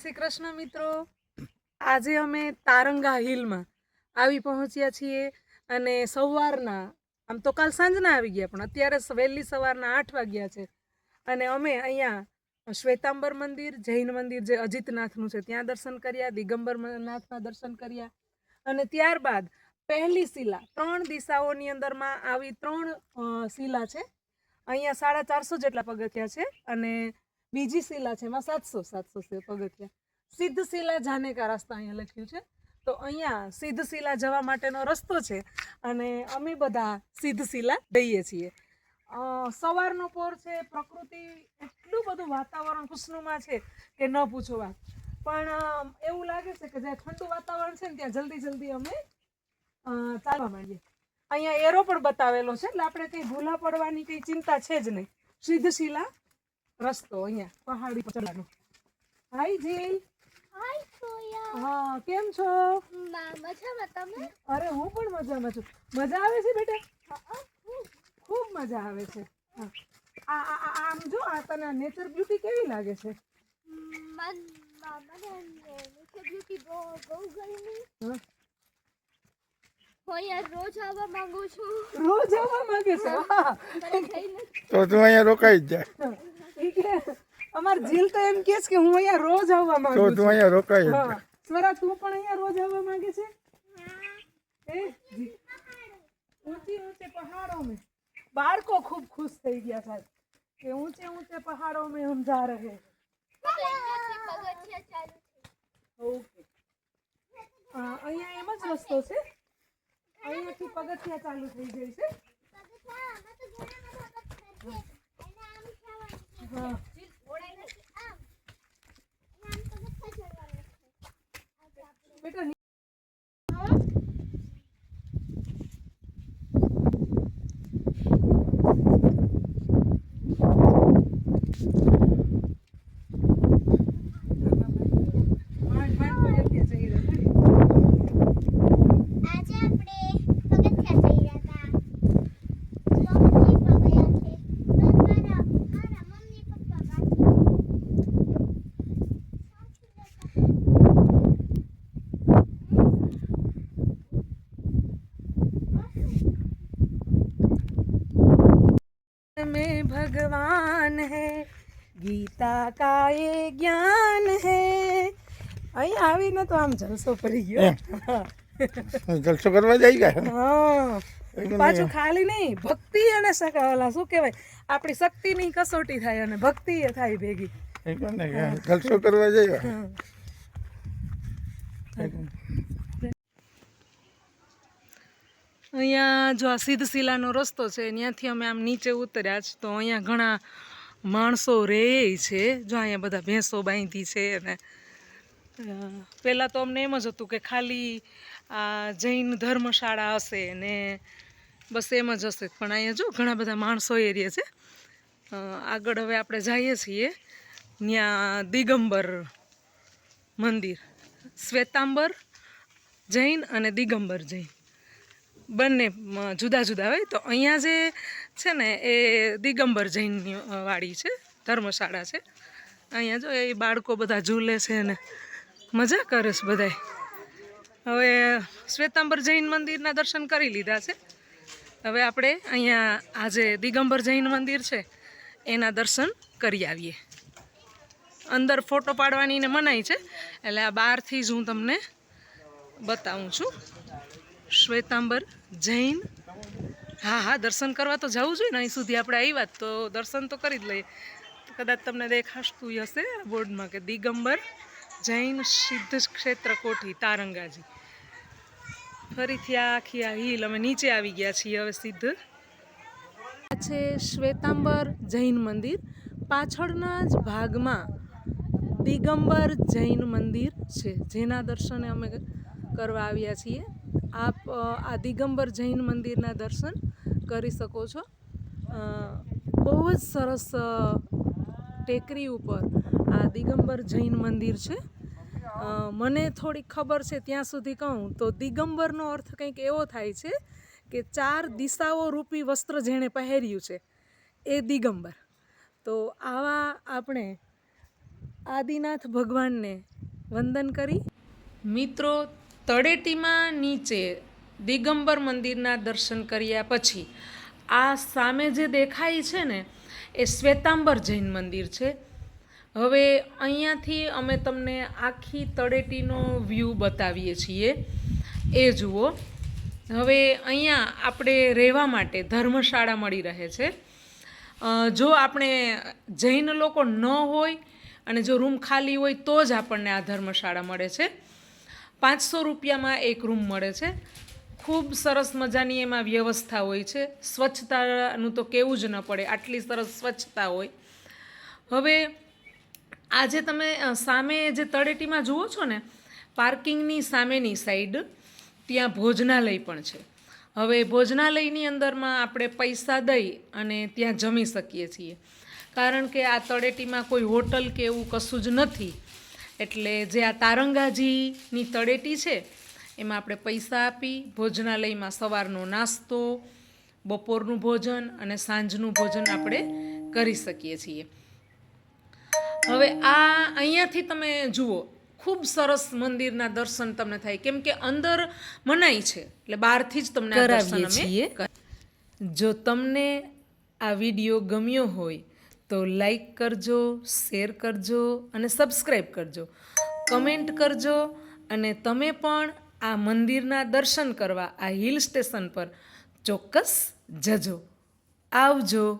શ્રી કૃષ્ણ મિત્રો, આજે અમે તારંગા હિલમાં આવી પહોંચ્યા છીએ અને સવારના, આમ તો કાલ સાંજના આવી ગયા, પણ અત્યારે વહેલી સવારના આઠ વાગ્યા છે. અને અમે અહીંયા શ્વેતાંબર મંદિર, જૈન મંદિર જે અજીતનાથનું છે, ત્યાં દર્શન કર્યા દિગંબર નાથના દર્શન કર્યા. અને ત્યારબાદ પહેલી શિલા, ત્રણ દિશાઓની અંદરમાં આવી ત્રણ શિલા છે. અહીંયા સાડા ચારસો જેટલા પગથિયા છે અને બીજી શિલા છે, એમાં સાતસો સાતસો પગથિયા. સિદ્ધ શિલા જાનેકા રસ્તા અહીંયા લખ્યું છે. તો અહીંયા સિદ્ધ શિલા જવા માટેનો રસ્તો છે અને અમે બધા સિદ્ધ શિલા જઈએ છીએ. સવારનો પોર છે, પ્રકૃતિ એટલું બધું વાતાવરણ ખુશનુમા છે કે ન પૂછો વાત. પણ એવું લાગે છે કે જ્યાં ઠંડુ વાતાવરણ છે ને ત્યાં જલ્દી જલ્દી અમે ચાલવા માંડીએ. અહીંયા એરો પણ બતાવેલો છે, એટલે આપણે કંઈ ભૂલા પડવાની કંઈ ચિંતા છે જ નહીં. સિદ્ધ શિલા રસ્તો અહીંયા પહાડી પર ચડવાનો હાય જીલ હાય સોયા. હા કેમ છો? મજામાં તમે? અરે હું પણ મજામાં છું. મજા આવે છે બેટા? ખૂબ. મજા આવે છે. હા. આ આ- આ- આમ જો આ તને નેચર બ્યુટી કેવી લાગે છે? મન મા- બ્યુટી બહુ બહુ ગમી. હું. અહીંયા રોજ આવવા માંગુ છું. રોજ આવવા માંગે છે? તો તું અહીંયા રોકાઈ જ જા. ઈ કે અમાર જીલ તો એમ કે છે કે હું અહીંયા રોજ આવવા માંગુ છું તો તું અહીંયા રોકાય હા સ્વરા તું પણ અહીંયા રોજ આવવા માંગે છે એ ઊંચી ઊંચે પહાડો મે બાળકો ખૂબ ખુશ થઈ ગયા સાહેબ કે ઊંચે ઊંચે પહાડો મે હમ જા રહે ઓકે અહીંયા એમ જ રસ્તો છે અહીંયાથી પગથિયા ચાલુ થઈ ગઈ છે બેટા भगवान है गीता का ये ज्ञान है અહીં આવીને તો આમ જલસો પડી ગયો એમ. જલસો કરવા જાય ગયા હા એવું પાછું નહીં. ખાલી નહીં ભક્તિ અને સકા ઓલા શું કહેવાય આપણી શક્તિની કસોટી થાય અને ભક્તિ એ થાય ભેગી એવું નહીં કે જલસો કરવા જાય અહીંયા જો આ સિદ્ધ શિલાનો રસ્તો છે ત્યાંથી અમે આમ નીચે ઉતર્યા છે તો અહીંયા ઘણા માણસો રહે છે. જો અહીંયા બધા ભેંસો બાંધી છે અને પહેલાં તો અમને એમ જ હતું કે ખાલી આ જૈન ધર્મશાળા હશે ને બસ એમ જ હશે. પણ અહીંયા જો ઘણા બધા માણસો એ રહે છે. આગળ હવે આપણે જઈએ છીએ ત્યાં દિગંબર મંદિર. શ્વેતાંબર જૈન અને દિગંબર જૈન. બંને જુદા જુદા હોય. તો અહીંયા જે છે ને, એ દિગંબર જૈનની વાડી છે, ધર્મશાળા છે. અહીંયા જો એ બાળકો બધા ઝૂલે છે ને, મજા કરે છે બધાય. હવે શ્વેતાંબર જૈન મંદિરના દર્શન કરી લીધા છે. હવે આપણે અહીંયા આજે દિગંબર જૈન મંદિર છે, એના દર્શન કરી આવીએ. અંદર ફોટો પાડવાની મનાઈ છે. એટલે આ બહારથી જ હું તમને બતાવું છું. શ્વેતાંબર, જૈન. હા હા, દર્શન કરવા તો જવું જોઈએ ને, અહીં સુધી આપણે આવ્યા તો દર્શન તો કરી જ લઈએ. કદાચ તમને દેખાશતું હશે બોર્ડમાં કે દિગંબર, જૈન, સિદ્ધ ક્ષેત્ર કોઠી, તારંગાજી. ફરીથી આ આખી આ હિલ અમે નીચે આવી ગયા છીએ હવે સિદ્ધ. છે શ્વેતાંબર જૈન મંદિર. પાછળના જ ભાગમાં દિગંબર જૈન મંદિર છે, જેના દર્શને અમે કરવા આવ્યા છીએ. આપ આ દિગંબર જૈન મંદિરના દર્શન કરી શકો છો. બહુ જ સરસ ટેકરી ઉપર આ દિગંબર જૈન મંદિર છે. મને થોડી ખબર છે ત્યાં સુધી કહું તો દિગંબરનો અર્થ કંઈક એવો થાય છે કે ચાર દિશાઓ રૂપી વસ્ત્ર જેણે પહેર્યું છે એ દિગંબર. તો આવા આપણે આદિનાથ ભગવાનને વંદન કરી. મિત્રો તળેટીમાં નીચે દિગંબર મંદિરના દર્શન કર્યા પછી આ સામે જે દેખાય છે ને, એ શ્વેતાંબર જૈન મંદિર છે. હવે અહીંયાથી અમે તમને આખી તળેટીનો વ્યૂ બતાવીએ છીએ. એ જુઓ. હવે અહીંયા આપણે રહેવા માટે ધર્મશાળા મળી રહે છે. જો આપણે જૈન લોકો ન હોય અને જો રૂમ ખાલી હોય તો જ આપણને આ ધર્મશાળા મળે છે. પાંચસો રૂપિયામાં એક રૂમ મળે છે. ખૂબ સરસ મજાની એમાં વ્યવસ્થા હોય છે. સ્વચ્છતાનું તો કહેવું જ ન પડે, આટલી સરસ સ્વચ્છતા હોય. હવે આજે તમે સામે જે તળેટીમાં જુઓ છો ને, પાર્કિંગની સામેની સાઈડ, ત્યાં ભોજનાલય પણ છે. હવે ભોજનાલયની અંદરમાં આપણે પૈસા દઈ અને ત્યાં જમી શકીએ છીએ. કારણ કે આ તળેટીમાં કોઈ હોટલ કે એવું કશું જ નથી. એટલે જે આ તારંગાજીની તળેટી છે એમાં આપણે પૈસા આપી ભોજનાલયમાં સવારનો નાસ્તો બપોરનું ભોજન અને સાંજનું ભોજન આપણે કરી શકીએ છીએ. હવે આ અહીંયાથી તમે જુઓ ખૂબ સરસ મંદિરના દર્શન તમને થાય. કેમ કે અંદર મનાય છે એટલે બહારથી જ તમને દર્શન અમે જો તમને આ વીડિયો ગમ્યો હોય તો લાઈક કરજો શેર કરજો અને સબસ્ક્રાઈબ કરજો. કમેન્ટ કરજો અને તમે પણ આ મંદિરના દર્શન કરવા, આ હિલ સ્ટેશન પર ચોક્કસ જજો. આવજો.